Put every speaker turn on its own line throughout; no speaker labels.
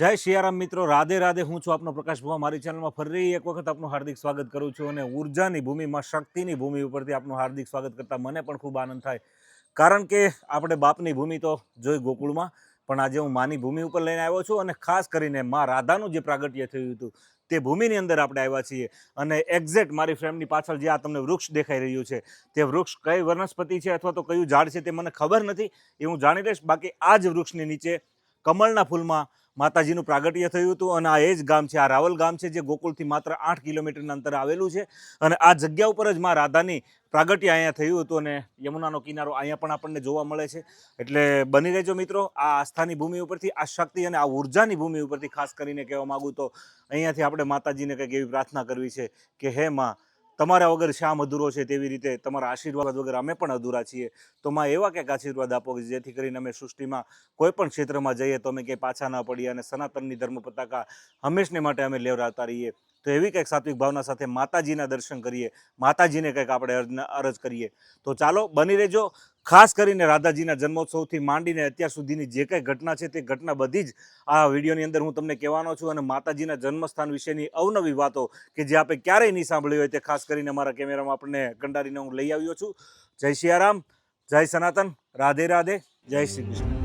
જય શિયારામ મિત્રો. રાધે રાધે હું છું આપનો પ્રકાશ ભુવા. મારી ચેનલમાં ફરી એક વખત આપનું હાર્દિક સ્વાગત કરું છું અને ઉર્જાની ભૂમિમાં, શક્તિની ભૂમિ ઉપરથી આપનું હાર્દિક સ્વાગત કરતા મને પણ ખૂબ આનંદ થાય. કારણ કે આપણે બાપની ભૂમિ તો જોઈ ગોકુળમાં, પણ આજે હું માની ભૂમિ ઉપર લઈને આવ્યો છું અને ખાસ કરીને મા રાધાનું જે પ્રાગટ્ય થયું હતું, તે ભૂમિની અંદર આપણે આવ્યા છીએ. અને એક્ઝેક્ટ મારી ફ્રેમની પાછળ જે આ તમને વૃક્ષ દેખાઈ રહ્યું છે, તે વૃક્ષ કઈ વનસ્પતિ છે અથવા તો કયું ઝાડ છે તે મને ખબર નથી, એ હું જાણી લઈશ. બાકી આ જ વૃક્ષની નીચે કમળના ફૂલમાં માતાજીનું પ્રાગટ્ય થયું હતું અને આ એ જ ગામ છે, આ રાવલ ગામ છે, જે ગોકુળથી માત્ર આઠ કિલોમીટરના અંતરે આવેલું છે. અને આ જગ્યા ઉપર જ માં રાધાની પ્રાગટ્ય અહીંયા થયું હતું અને યમુનાનો કિનારો અહીંયા પણ આપણને જોવા મળે છે. એટલે બની રહેજો મિત્રો, આ આસ્થાની ભૂમિ ઉપરથી, આ શક્તિ અને આ ઉર્જાની ભૂમિ ઉપરથી ખાસ કરીને કહેવા માગું તો અહીંયાથી આપણે માતાજીને કંઈક એવી પ્રાર્થના કરવી છે કે, હે માં તમારા વગર શ્યામ અધૂરો છે તેવી રીતે તમારા આશીર્વાદ વગર અમે પણ અધૂરા છીએ. તો માં એવા કંઈક આશીર્વાદ આપો કે જેથી કરીને અમે સૃષ્ટિમાં કોઈ પણ ક્ષેત્રમાં જઈએ તો અમે ક્યાંય પાછા ના પડીએ અને સનાતનની ધર્મ પતાકા હંમેશને માટે અમે લેવડાવતા રહીએ. તો એવી કંઈક સાત્વિક ભાવના સાથે માતાજીના દર્શન કરીએ, માતાજીને કંઈક આપણે અર્જ- કરીએ. તો ચાલો, બની રહેજો. ખાસ કરીને રાધાજીના જન્મોત્સવથી માંડીને અત્યાર સુધીની જે કંઈ ઘટના છે તે ઘટના બધી જ આ વિડીયોની અંદર હું તમને કહેવાનો છું અને માતાજીના જન્મસ્થાન વિશેની અવનવી વાતો કે જે આપણે ક્યારેય નહીં સાંભળી હોય તે ખાસ કરીને મારા કેમેરામાં આપણને કંડારીને હું લઈ આવ્યો છું. જય સિયારામ જય સનાતન, રાધે રાધે, જય શ્રી કૃષ્ણ.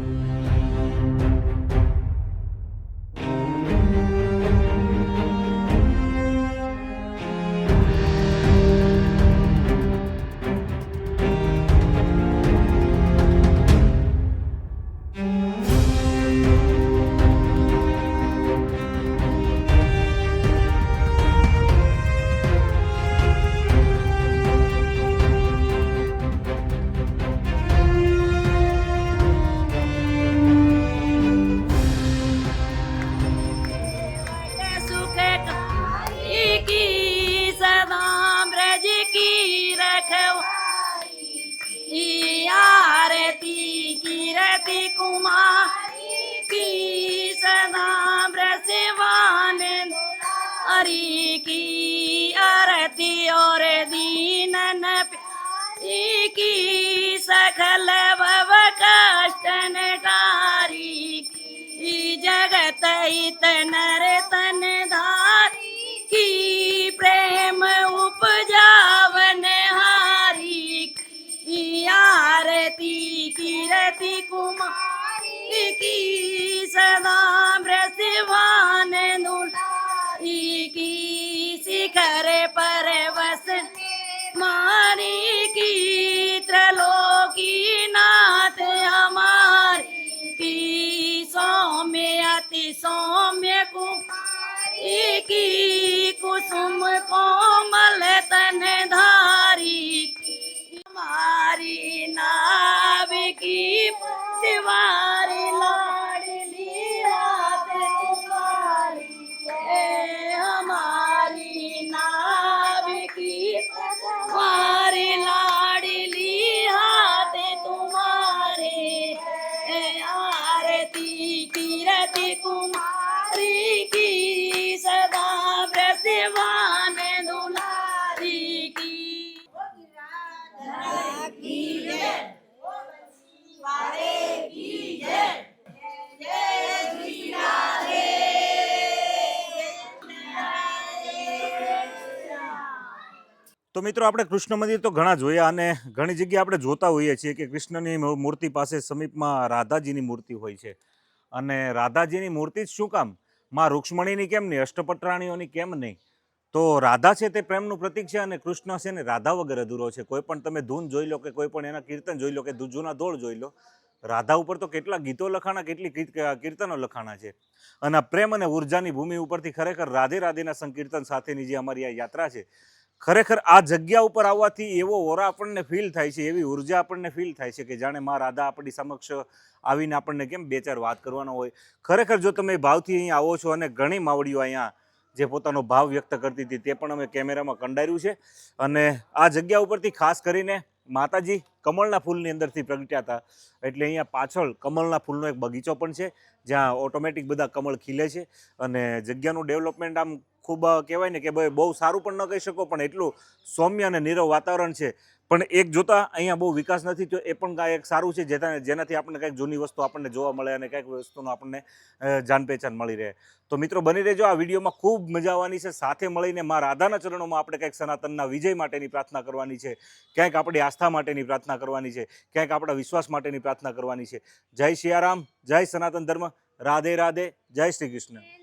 की सकल भव कष्टन टारी की जगत हित नर तन धारी की सौम्य कुमारी की कुसुम कोमल तन धारी हमारी नाव की दीवारी लाडली
મિત્રો, આપણે કૃષ્ણ મંદિર તો ઘણા જોયા અને ઘણી જગ્યાએ આપણે જોતા હોઈએ છીએ કે કૃષ્ણની મૂર્તિ પાસે સમીપમાં રાધાજીની મૂર્તિ હોય છે. અને રાધાજીની મૂર્તિ જ શું કામ? માં રૂક્ષ્મણીની કેમ નહીં? અષ્ટપટરાણીઓની કેમ નહીં? તો રાધા છે તે પ્રેમનું પ્રતીક છે અને કૃષ્ણ છે ને રાધા વગર અધૂરો છે. કોઈ પણ તમે ધૂન જોઈ લો કે કોઈ પણ એના કીર્તન જોઈ લો કે જૂના દોડ જોઈ લો, રાધા ઉપર તો કેટલા ગીતો લખાણા, કેટલી કીર્તનો લખાણા છે. અને પ્રેમ અને ઉર્જાની ભૂમિ ઉપરથી ખરેખર રાધે રાધેના સંકીર્તન સાથેની જે અમારી આ યાત્રા છે ખરેખર આ જગ્યા ઉપર આવવાથી એવો ઓરા આપણને ફીલ થાય છે, એવી ઊર્જા આપણને ફીલ થાય છે કે જાણે મા રાધા આપણી સમક્ષ આવીને આપણને કેમ બે ચાર વાત કરવાનો હોય. ખરેખર જો તમે ભાવથી અહીંયા આવો છો અને ઘણી માવડીઓ અહીંયા જે પોતાનો ભાવ વ્યક્ત કરતી હતી તે પણ અમે કેમેરામાં કંડાર્યું છે. અને આ જગ્યા ઉપરથી ખાસ કરીને માતાજી કમળના ફૂલની અંદરથી પ્રગટ્યા હતા. એટલે અહીંયા પાછળ કમળના ફૂલનો એક બગીચો પણ છે, જ્યાં ઓટોમેટિક બધા કમળ ખીલે છે. અને જગ્યાનું ડેવલપમેન્ટ આમ ખૂબ કહેવાય ને કે ભાઈ બહુ સારું પણ ન કહી શકો, પણ એટલું સૌમ્ય અને નીરવ વાતાવરણ છે. પણ એક જોતા અહીંયા બહુ વિકાસ નથી તો એ પણ કાંઈ એક સારું છે જેના જેનાથી આપણને કંઈક જૂની વસ્તુ આપણને જોવા મળે અને કંઈક વસ્તુનો આપણને જાન પહેચાન મળી રહે. તો મિત્રો બની રહેજો, આ વિડીયોમાં ખૂબ મજા આવવાની છે. સાથે મળીને મા રાધાના ચરણોમાં આપણે કંઈક સનાતનના વિજય માટેની પ્રાર્થના કરવાની છે, ક્યાંક આપણી આસ્થા માટેની પ્રાર્થના કરવાની છે, ક્યાંક આપણા વિશ્વાસ માટેની પ્રાર્થના કરવાની છે. જય સિયારામ જય સનાતન ધર્મ. રાધે રાધે, જય શ્રી કૃષ્ણ.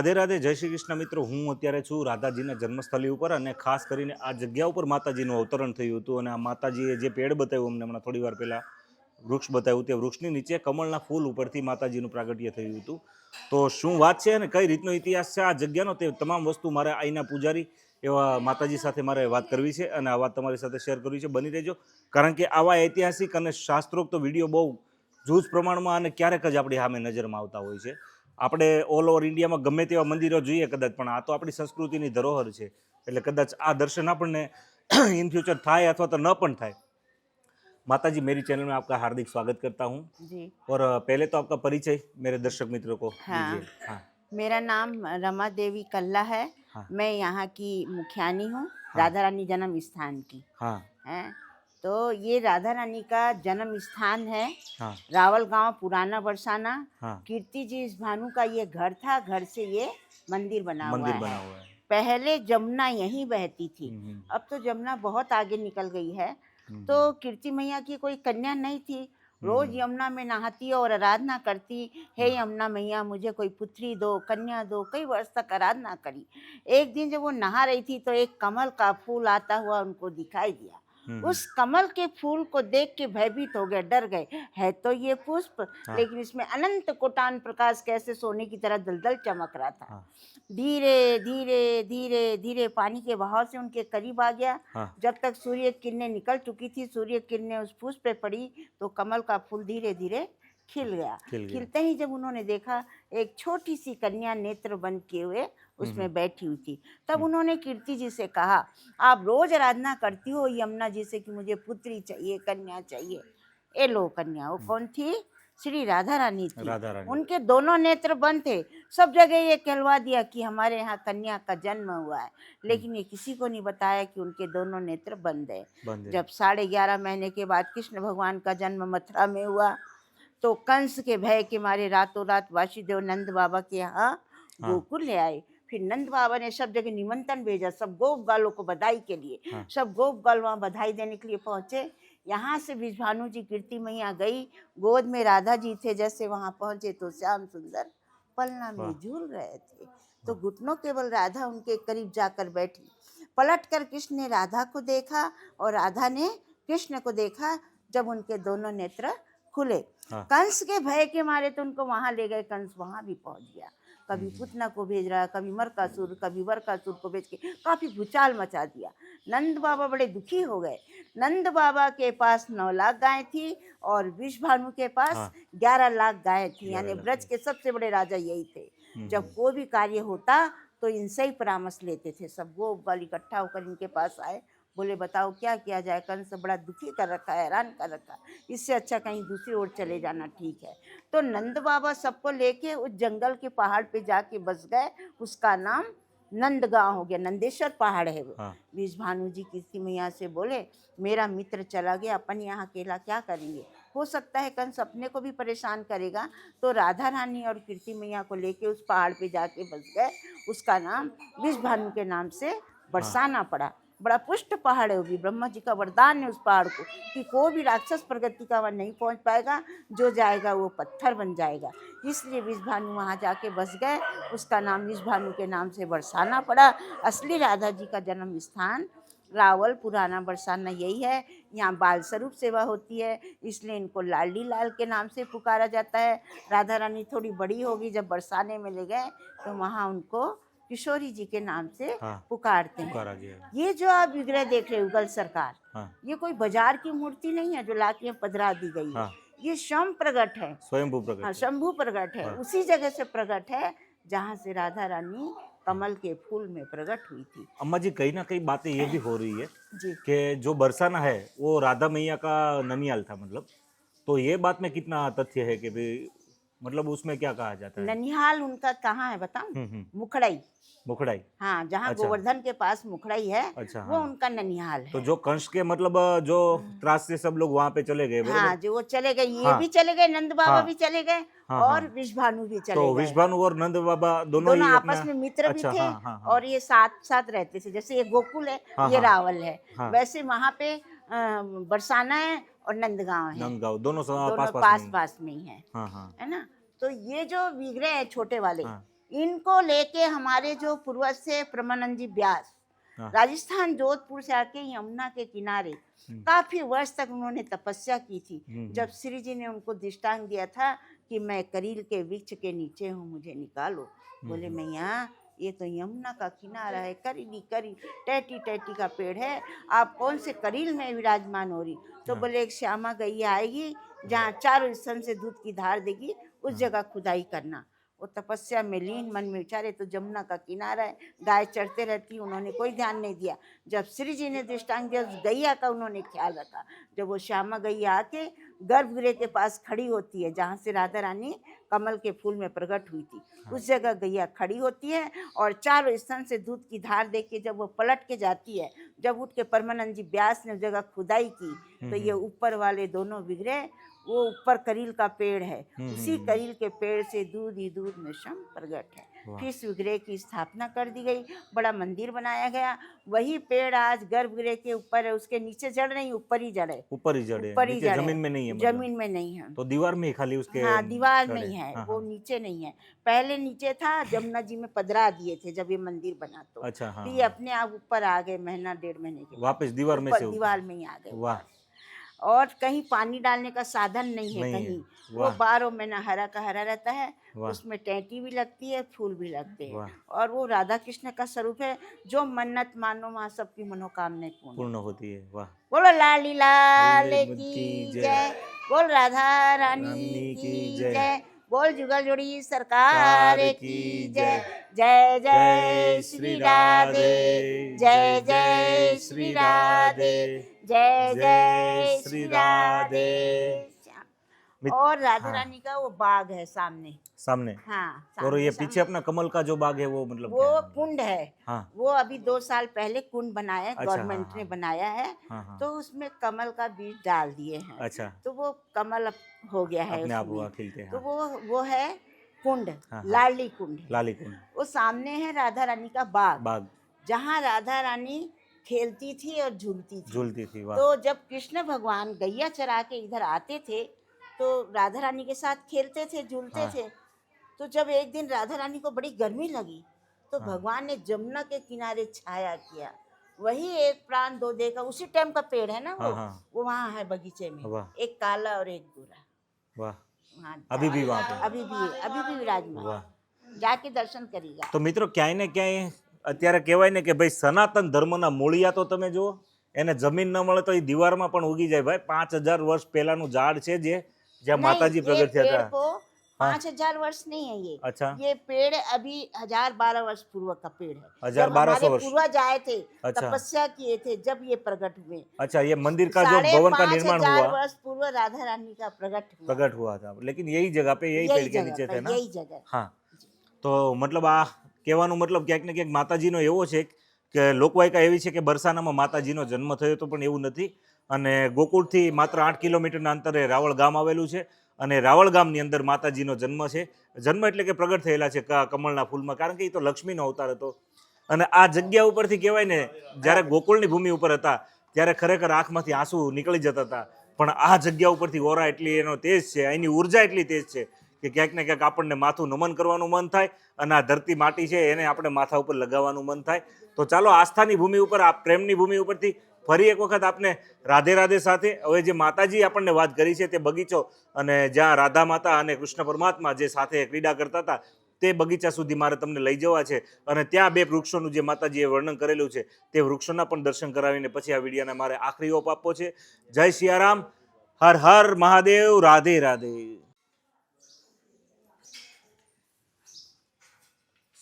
રાધે રાધે જય શ્રી કૃષ્ણ મિત્રો, હું અત્યારે છું રાધાજીના જન્મસ્થળી ઉપર અને ખાસ કરીને આ જગ્યા ઉપર માતાજીનું અવતરણ થયું હતું અને આ માતાજીએ જે પેડ બતાવ્યું અમને હમણાં થોડી વાર પહેલાં વૃક્ષ બતાવ્યું તે વૃક્ષની નીચે કમળના ફૂલ ઉપરથી માતાજીનું પ્રાગટ્ય થયું હતું. તો શું વાત છે અને કઈ રીતનો ઇતિહાસ છે આ જગ્યાનો? તે તમામ વસ્તુ મારે અહીંના પૂજારી એવા માતાજી સાથે મારે વાત કરવી છે અને આ વાત તમારી સાથે શેર કરવી છે. બની રહેજો. કારણ કે આવા ઐતિહાસિક અને શાસ્ત્રોક્ત વીડિયો બહુ જૂજ પ્રમાણમાં અને ક્યારેક જ આપણી સામે નજરમાં આવતા હોય છે. આપણે ઓલ ઓવર ઇન્ડિયામાં ગમે તેવા મંદિરો જોઈએ કદાચ પણ આ તો આપણી સંસ્કૃતિની ધરોહર છે એટલે કદાચ આ દર્શન આપણને ઇન ફ્યુચર થાય અથવા તો ન પણ થાય माता जी मेरी चैनल में आपका हार्दिक स्वागत करता हूँ
जी
और अ, पहले तो आपका परिचय मेरे दर्शक मित्रों को
हाँ।
दीजिए हाँ
मेरा नाम रमा देवी कल्ला है
हाँ।
मैं यहाँ की मुखियानी हूँ
हाँ।
राधा रानी जन्म स्थान की
हाँ
है तो ये राधा रानी का जन्म स्थान है।
हाँ।
रावल गाँव पुराना बरसाना।
हाँ।
कीर्ति जी इस भानु का ये घर था घर से ये मंदिर बना
मंदिर
हुआ
बना
है
हुआ है।
पहले जमुना यहीं बहती थी
हम्म, हम्म,
अब तो जमुना बहुत आगे निकल गई है।
हम्म,
तो कीर्ति मैया की कोई कन्या नहीं थी। रोज। यमुना में नहाती और आराधना करती। हे यमुना मैया मुझे कोई पुत्री दो कन्या दो कई वर्ष तक आराधना करी। एक दिन जब वो नहा रही थी तो एक कमल का फूल आता हुआ उनको दिखाई दिया। उस कमल के फूल को देख के भयभीत हो गए डर गए। है तो ये पुष्प
हाँ।
लेकिन इसमें अनंत कोटान प्रकाश कैसे सोने की तरह दलदल चमक रहा था।
हाँ।
धीरे धीरे धीरे धीरे पानी के बहाव से उनके करीब आ गया।
हाँ।
जब तक सूर्य किरणें निकल चुकी थी सूर्य किरणें उस पुष्प पे पड़ी तो कमल का फूल धीरे धीरे खिल गया।
खिल गया।
खिलते ही जब उन्होंने देखा एक छोटी सी कन्या नेत्र बंद किए हुए उसमें। बैठी हुई थी। तब। उन्होंने कीर्ति जी से कहा आप रोज आराधना करती हो यमुना जी से कि मुझे पुत्री चाहिए कन्या चाहिए? ए लो कन्या वो कौन थी? श्री राधा रानी थी।
राधा रानी।
उनके दोनों नेत्र बंद थे। सब जगह ये कहलवा दिया कि हमारे यहाँ कन्या का जन्म हुआ है। लेकिन ये किसी को नहीं बताया कि उनके दोनों नेत्र बंद है। जब साढ़े ग्यारह महीने के बाद कृष्ण भगवान का जन्म मथुरा में हुआ तो कंस के भय के मारे रातों रात वासुदेव नंद बाबा के यहाँ
हाँ।
गोकुल ले आए। फिर नंद बाबा ने सब जगह निमंत्रण भेजा सब गोप गालों को बधाई के लिए।
हाँ।
सब गोप गाल वहाँ बधाई देने के लिए पहुँचे। यहाँ से विष्भानु जी कीर्ति मैया गई। गोद में राधा जी थे जैसे वहाँ पहुँचे तो श्याम सुंदर पलना में झूल रहे थे। तो घुटनों केवल राधा उनके करीब जाकर बैठी। पलट कर कृष्ण ने राधा को देखा और राधा ने कृष्ण को देखा जब उनके दोनों नेत्र खुले।
हाँ।
कंस के भय के मारे तो उनको वहाँ ले गए कंस वहाँ भी पहुँच गया। कभी
हम्म।
पुतना को भेज रहा कभी मरकासुर कभी वरकासुर को भेज के काफ़ी भूचाल मचा दिया। नंद बाबा बड़े दुखी हो गए। नंद बाबा के पास नौ लाख गायें थी और विष भानु के पास
हाँ।
ग्यारह लाख गायें थी यानी ब्रज के सबसे बड़े राजा यही थे।
हम्म,
जब कोई भी कार्य होता तो इनसे ही परामर्श लेते थे। सब वो बल इकट्ठा होकर इनके पास आए। बोले बताओ क्या किया जाए? कंस बड़ा दुखी कर रखा है हैरान कर रखा है। इससे अच्छा कहीं दूसरी ओर चले जाना ठीक है। तो नंद बाबा सबको लेके उस जंगल के पहाड़ पे जाके बस गए। उसका नाम नंदगांव हो गया नंदेश्वर पहाड़ है वो।
हाँ।
बीज भानु जी कीर्ति मैया से बोले मेरा मित्र चला गया अपन यहाँ अकेला क्या करेंगे? हो सकता है कंस अपने को भी परेशान करेगा। तो राधा रानी और कीर्ति मैया को लेके उस पहाड़ पे जाके बस गए। उसका नाम विष भानु के नाम से बरसाना पड़ा। बड़ा पुष्ट पहाड़ है वो भी। ब्रह्मा जी का वरदान है उस पहाड़ को कि कोई भी राक्षस प्रगति का वहाँ नहीं पहुँच पाएगा, जो जाएगा वो पत्थर बन जाएगा। इसलिए विष भानु वहाँ जाके बस गए, उसका नाम विष भानु के नाम से बरसाना पड़ा। असली राधा जी का जन्म स्थान रावल, पुराना बरसाना यही है। यहाँ बाल स्वरूप सेवा होती है, इसलिए इनको लाली लाल के नाम से पुकारा जाता है। राधा रानी थोड़ी बड़ी होगी, जब बरसाने में ले गए तो वहाँ उनको किशोरी जी के नाम से
हाँ।
पुकारते हैं।
पुकारा गया।
ये जो आप विग्रह देख रहे हो उगल सरकार
हाँ।
ये कोई बाज़ार की मूर्ति नहीं है जो लाके पधरा दी गई है।
हाँ।
ये स्वयं प्रकट है।
स्वयंभू प्रकट
हाँ। शंभु प्रकट है।
हाँ।
उसी जगह से प्रकट है जहाँ से राधा रानी कमल के फूल में प्रकट हुई थी।
अम्मा जी कहीं ना कहीं बातें ये भी हो रही है कि जो बरसाना है वो राधा मैया का ननियाल था मतलब। तो ये बात में कितना तथ्य है कि भाई मतलब उसमें क्या कहा जाता है
ननिहाल उनका कहाँ है बताऊँ
हम्म हम्म
मुखड़ाई
मुखड़ाई
हाँ जहाँ
अच्छा।
गोवर्धन के पास मुखड़ाई है
अच्छा
वो
हाँ
उनका ननिहाल है
तो जो कंस के मतलब जो त्रास से सब लोग वहाँ पे चले गए
हाँ जो वो चले गए ये
हाँ।
भी चले गए नंद बाबा
हाँ।
भी चले गए
हाँ,
और
हाँ।
विषभानु भी चले
तो
गए
विश्वानु और नंद बाबा दोनों
दोनों आपस में मित्र भी
अच्छा,
थे
हाँ, हाँ।
और ये साथ साथ रहते थे जैसे ये गोकुल है ये। रावल है। वैसे वहाँ पे बरसाना है और नंदगांव है
नंदगांव दोनों
दोनों
पास
पास
पास में
पास में ही है
हाँ हाँ
है ना तो ये जो विग्रह है छोटे वाले
हाँ।
इनको लेके हमारे जो पूर्वज से प्रमानंद जी ब्यास
हाँ।
राजस्थान जोधपुर से आके यमुना के किनारे
हम्म।
काफ़ी वर्ष तक उन्होंने तपस्या की थी
हम्म,
जब श्री जी ने उनको दृष्टांत दिया था कि मैं करील के वृक्ष के नीचे हूँ मुझे निकालो बोले
हम्म।
मैया ये तो यमुना का किनारा है करीली करी टैटी टैटी का पेड़ है। आप कौन से करील में विराजमान हो रही? तो
हाँ।
बोले एक श्यामा गैया आएगी जहाँ चारों स्तन से दूध की धार देगी उस
हाँ।
जगह खुदाई करना। वो तपस्या में लीन मन में विचारे तो जमुना का किनारा है गाय चढ़ते रहती उन्होंने कोई ध्यान नहीं दिया। जब श्री जी ने दृष्टांत दिया उस गैया का उन्होंने ख्याल रखा। जब वो श्यामा गैया आके गर्भगृह के पास खड़ी होती है जहाँ से राधा रानी कमल के फूल में प्रकट हुई थी। उस जगह गैया खड़ी होती है और चारों स्थान से दूध की धार दे के जब वो पलट के जाती है जब उठ के परमानंद जी व्यास ने उस जगह खुदाई की तो ये ऊपर वाले दोनों विग्रह वो ऊपर करील का पेड़ है
हम्म,
उसी
हम्म,
करील के पेड़ से दूध ही दूध में शम प्रकट है। फिर इस विग्रह की स्थापना कर दी गई बड़ा मंदिर बनाया गया वही पेड़ आज गर्भगृह के ऊपर है उसके नीचे जड़ नहीं ऊपर ही जड़ है।
ऊपर ही जड़े
ऊपर ही जड़
ज़मीन में नहीं है मतलब।
ज़मीन में नहीं है।
तो दीवार में ही खाली उसके
हाँ दीवार। नहीं है
हाँ,
वो
हाँ।
नीचे नहीं है। पहले नीचे था जमुना जी में पधरा दिए थे जब ये मंदिर बना तो।
अच्छा हाँ
ये अपने आप ऊपर आ गए महीना डेढ़ महीने के।
वापस दीवार में।
दीवार में ही आ गए।
वाह।
और कहीं पानी डालने का साधन नहीं है
नहीं
कहीं। है।
वो।
बारह महीना हरा का हरा रहता है उसमें टैंटी भी लगती है फूल भी लगते हैं। और वो राधा कृष्ण का स्वरूप है जो मन्नत मानो वहाँ सबकी मनोकामनाएँ पूर्ण
होती है। वाह।
बोलो लाली लाल की
जय।
बोल राधा रानी की
जय।
बोल जुगल जोड़ी सरकार की जय।
जय।
जय श्री राधे। जय जय श्री राधे। जय जय श्री राधे और राधा
हाँ।
रानी का वो बाग है सामने
सामने
हाँ सामने, और
ये
सामने।
पीछे अपना कमल का जो बाग है वो मतलब
वो
है?
कुंड है
हाँ
वो अभी दो साल पहले कुंड बनाया है
अच्छा,
गवर्नमेंट
हाँ,
ने
हाँ।
बनाया है
हाँ हाँ
तो उसमें कमल का बीज डाल दिए हैं
अच्छा
तो वो कमल अब हो गया है
अपने आप। हुआ खिलते हैं
तो
हाँ।
वो वो है कुंड
हाँ, हाँ।
कुंड
लाली कुंड
वो सामने है राधा रानी का बाग
बाग
जहाँ राधा रानी खेलती थी और झूलती थी।
झूलती थी
तो जब कृष्ण भगवान गैया चरा के इधर आते थे तो राधा रानी के साथ खेलते थे झूलते
हाँ।
थे। तो जब एक दिन राधा रानी को बड़ी गर्मी लगी तो
हाँ।
भगवान ने जमुना के किनारे छाया किया। वही एक प्राण दो देखा उसी टाइम का पेड़ है ना वो?
हाँ।, हाँ।
वो वहाँ है बगीचे में। एक काला और एक गोरा हाँ,
अभी भी वहाँ
अभी भी अभी भी विराजमान जाके दर्शन करिएगा।
तो मित्रों क्या है ना क्या है અત્યારે કહેવાય ને કે ભાઈ સનાતન ધર્મના મૂળિયા તો તમે જુઓ એને જમીન ન મળે તો એ દીવારમાં પણ ઉગી જાય ભાઈ પાંચ હજાર વર્ષ પહેલાનું ઝાડ છે જે જ્યાં માતાજી
नहीं, ये
પ્રગટ થયા
पेड़
હતા
को पाँच हजार वर्ष नहीं है ये
અચ્છા
ये पेड़ अभी हजार बारह वर्ष पूर्व का पेड़ है
हजार
जब
बारह सौ
हमारे
वर्ष।
पूर्वज आए थे
अच्छा।
तपस्या किए थे जब ये प्रकट हुए
अच्छा ये मंदिर का जो
साढ़े
भवन का
पाँच
निर्माण
हजार
हुआ
वर्ष पूर्व राधा रानी का प्रकट हुआ
प्रकट हुआ था लेकिन यही जगह पे यही पेड़ के
जगह
नीचे
पर,
थे ना
यही जगह
હા તો મતલબ આ કહેવાનો મતલબ ક્યાંક ને ક્યાંક માતાજીનો એવો છે કે લોકવાયકા એવી છે કે બરસાનામાં માતાજીનો જન્મ થયો તો પણ એવું નથી. અને ગોકુળથી માત્ર આઠ કિલોમીટરના અંતરે રાવળ ગામ આવેલું છે અને રાવળ ગામની અંદર માતાજીનો જન્મ છે. જન્મ એટલે કે પ્રગટ થયેલા છે કમળના ફૂલમાં, કારણ કે એ તો લક્ષ્મીનો અવતાર હતો. અને આ જગ્યા ઉપરથી કહેવાય ને, જ્યારે ગોકુળની ભૂમિ ઉપર હતા, ત્યારે ખરેખર આંખમાંથી આંસુ નીકળી જતા હતા. પણ આ જગ્યા ઉપરથી ઓરા એટલી એનો તેજ છે, એની ઊર્જા એટલી તેજ છે કે ક્યાંક ને ક્યાંક આપણને માથું નમન કરવાનું મન થાય અને આ ધરતી માટી છે એને આપણે માથા ઉપર લગાવવાનું મન થાય. તો ચાલો આસ્થાની ભૂમિ ઉપર, આ પ્રેમની ભૂમિ ઉપરથી ફરી એક વખત આપને રાધે રાધે સાથે, હવે જે માતાજી આપણને વાત કરી છે તે બગીચો અને જ્યાં રાધા માતા અને કૃષ્ણ પરમાત્મા જે સાથે ક્રીડા કરતા હતા, તે બગીચા સુધી મારે તમને લઈ જવા છે. અને ત્યાં બે વૃક્ષોનું જે માતાજીએ વર્ણન કરેલું છે, તે વૃક્ષોના પણ દર્શન કરાવીને પછી આ વિડીયાને મારે આખરી ઓપ આપવો છે. જય સિયારામ હર હર મહાદેવ, રાધે રાધે.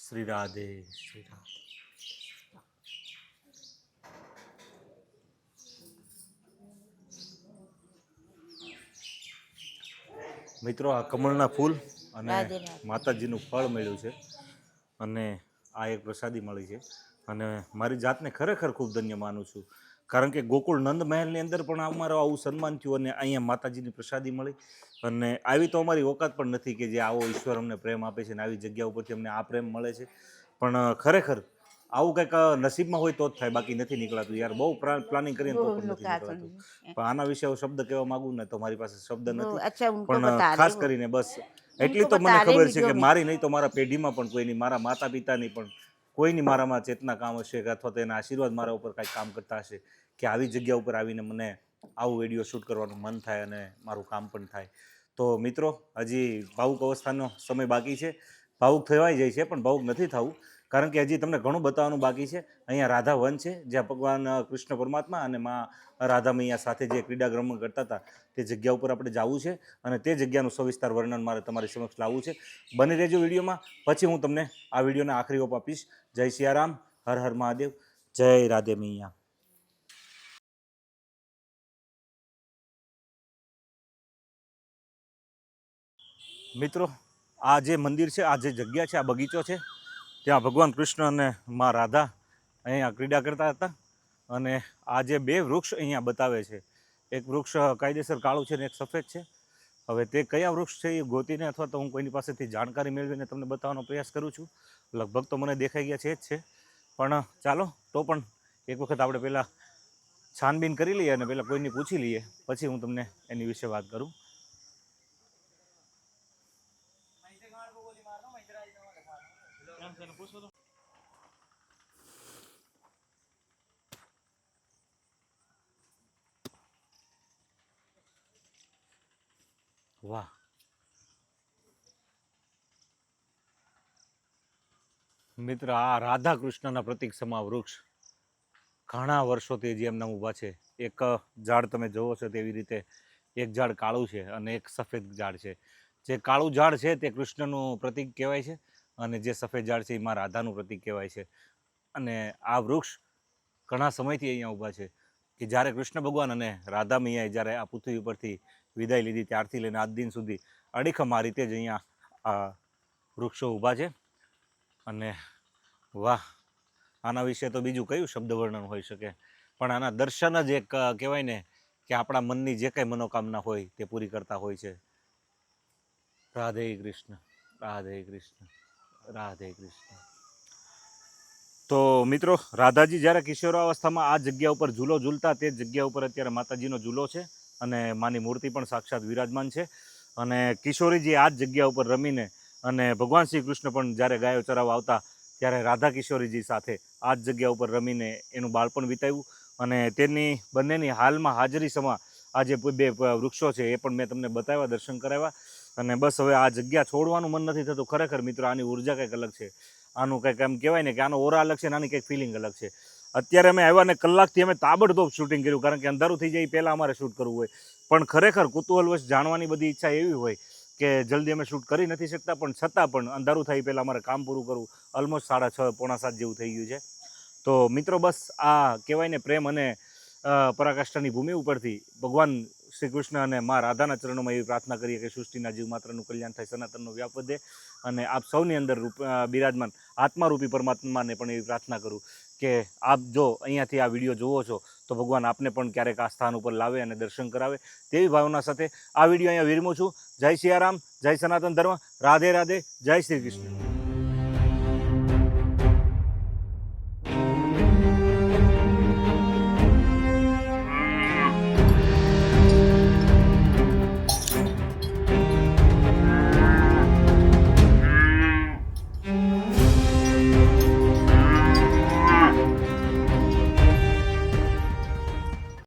શ્રી રાધે શ્રી રાધે. મિત્રો આ કમળના ફૂલ અને. માતાજીનું ફળ મળ્યું છે અને આ એક પ્રસાદી મળી છે. અને મારી જાતને ખરેખર ખૂબ ધન્ય માનું છું. કારણ કે ગોકુળ નંદ મહેલની અંદર પણ અમારો આવું સન્માન થયું અને અહીંયા માતાજીની પ્રસાદી મળી. અને આવી તો અમારી ઓકાત પણ નથી કે જે આવો ઈશ્વર અમને પ્રેમ આપે છે અને આવી જગ્યા ઉપરથી અમને આ પ્રેમ મળે છે. પણ ખરેખર આવું કંઈક નસીબમાં હોય તો જ થાય બાકી નથી નીકળાતું યાર. બહુ પ્લાનિંગ કરીને તો પણ નથી પણ આના વિશે હું શબ્દ કહેવા માંગુ ને તો મારી પાસે શબ્દ નથી. પણ ખાસ કરીને બસ એટલી તો મને ખબર છે કે મારી નહીં તો મારા પેઢીમાં પણ કોઈ નહીં મારા માતા પિતાની પણ કોઈની મારામાં ચેતના કામ હશે કે અથવા તો એના આશીર્વાદ મારા ઉપર કાંઈક કામ કરતા હશે કે આવી જગ્યા ઉપર આવીને મને આવું વીડિયો શૂટ કરવાનું મન થાય અને મારું કામ પણ થાય. તો મિત્રો, હજી ભાવુક અવસ્થાનો સમય બાકી છે. ભાવુક થવાઈ જાય છે, પણ ભાવુક નથી થવું. કારણ કે હજી તમને ઘણું બતાવવાનું બાકી છે. અહીંયા રાધા વન છે, જ્યાં ભગવાન કૃષ્ણ પરમાત્મા અને મા રાધા મૈયા સાથે જે ક્રીડા રમણ કરતા હતા, તે જગ્યા ઉપર આપણે જવું છે અને તે જગ્યાનું સવિસ્તાર વર્ણન મારે તમારી સમક્ષ લાવવું છે. બની રહેજો વિડીયોમાં. પછી હું તમને આ વિડીયોને આખરી ઓપ આપીશ. જય સિયારામ. હર હર મહાદેવ. જય રાધે મૈયા. મિત્રો, આ જે મંદિર છે, આ જે જગ્યા છે, આ બગીચો છે, ત્યાં ભગવાન કૃષ્ણ અને મા રાધા અહીંયા ક્રીડા કરતા હતા. અને આ જે બે વૃક્ષ અહીંયા બતાવે છે, એક વૃક્ષ કાયદેસર કાળું છે ને એક સફેદ છે. હવે તે કયા વૃક્ષ છે એ ગોતીને અથવા તો હું કોઈની પાસેથી જાણકારી મેળવીને તમને બતાવવાનો પ્રયાસ કરું છું. લગભગ તો મને દેખાઈ ગયા છે જ છે. પણ ચાલો, તો પણ એક વખત આપણે પહેલાં છાનબીન કરી લઈએ અને પહેલાં કોઈની પૂછી લઈએ. પછી હું તમને એની વિશે વાત કરું. વાહ મિત્ર, આ રાધા કૃષ્ણના પ્રતિક સમા વૃક્ષ ઘણા વર્ષોથી જે એમના ઊભા છે. એક ઝાડ તમે જોવો છો તેવી રીતે એક ઝાડ કાળું છે અને એક સફેદ ઝાડ છે. જે કાળું ઝાડ છે તે કૃષ્ણનું પ્રતિક કહેવાય છે અને જે સફેદ ઝાડ છે એમાં રાધાનું પ્રતિક કહેવાય છે. અને આ વૃક્ષ ઘણા સમયથી અહીંયા ઊભા છે કે જ્યારે કૃષ્ણ ભગવાન અને રાધા મૈયાએ જ્યારે આ પૃથ્વી ઉપરથી વિદાય લીધી ત્યારથી લઈને આજ દિન સુધી અડીખમ રીતે જ અહીંયા વૃક્ષો ઊભા છે. અને વાહ, આના વિશે તો બીજું કયું શબ્દ વર્ણન હોઈ શકે? પણ આના દર્શન જ એક કહેવાય ને કે આપણા મનની જે કંઈ મનોકામના હોય તે પૂરી કરતા હોય છે. રાધે કૃષ્ણ રાધે કૃષ્ણ રાધે કૃષ્ણ. તો મિત્રો, રાધાજી જ્યારે કિશોરાવસ્થામાં આ જગ્યા ઉપર ઝૂલો ઝૂલતા તે જગ્યા ઉપર અત્યારે માતાજીનો ઝૂલો છે. અને માની મૂર્તિ પણ સાક્ષાત વિરાજમાન છે. અને કિશોરીજી આ જ જગ્યા ઉપર રમીને અને ભગવાન શ્રી કૃષ્ણ પણ જ્યારે ગાયો ચરાવવા આવતા ત્યારે રાધા કિશોરીજી સાથે આ જ જગ્યા ઉપર રમીને એનું બાળપણ વિતાવ્યું. અને તેની બંનેની હાલમાં હાજરી સમા આ જે બે વૃક્ષો છે એ પણ મેં તમને બતાવ્યા, દર્શન કરાવ્યા. અને બસ હવે આ જગ્યા છોડવાનું મન નથી થતું. ખરેખર મિત્રો, આની ઊર્જા કંઈક અલગ છે. આનું કંઈક એમ કહેવાય ને કે આનો ઓરા અલગ છે ને આની કંઈક ફિલિંગ અલગ છે. અત્યારે અમે આવ્યા ને કલાકથી અમે તાબડતોબ શૂટિંગ કર્યું, કારણ કે અંધારું થઈ જાય પહેલાં અમારે શૂટ કરવું હોય. પણ ખરેખર કુતૂહલવશ જાણવાની બધી ઈચ્છા એવી હોય કે જલ્દી અમે શૂટ કરી નથી શકતા, પણ છતાં પણ અંધારું થાય પહેલાં અમારે કામ પૂરું કરવું. ઓલમોસ્ટ સાડા છ, પોણા સાત જેવું થઈ ગયું છે. તો મિત્રો બસ આ કહેવાય ને પ્રેમ અને પરાકાષ્ઠાની ભૂમિ ઉપરથી ભગવાન શ્રી કૃષ્ણ અને મા રાધાના ચરણોમાં એવી પ્રાર્થના કરીએ કે સૃષ્ટિના જીવ માત્રનું કલ્યાણ થાય, સનાતનનો વ્યાપ વધે અને આપ સૌની અંદર રૂપ બિરાજમાન આત્મારૂપી પરમાત્માને પણ એવી પ્રાર્થના કરું. કે આપ જો અહીંયાથી આ વીડિયો જુઓ છો, તો ભગવાન આપને પણ ક્યારેક આ સ્થાન ઉપર લાવે અને દર્શન કરાવે તેવી ભાવના સાથે આ વીડિયો અહીંયા વિરમું છું. જય સિયારામ, જય સનાતન ધર્મ. રાધે રાધે, જય શ્રી કૃષ્ણ.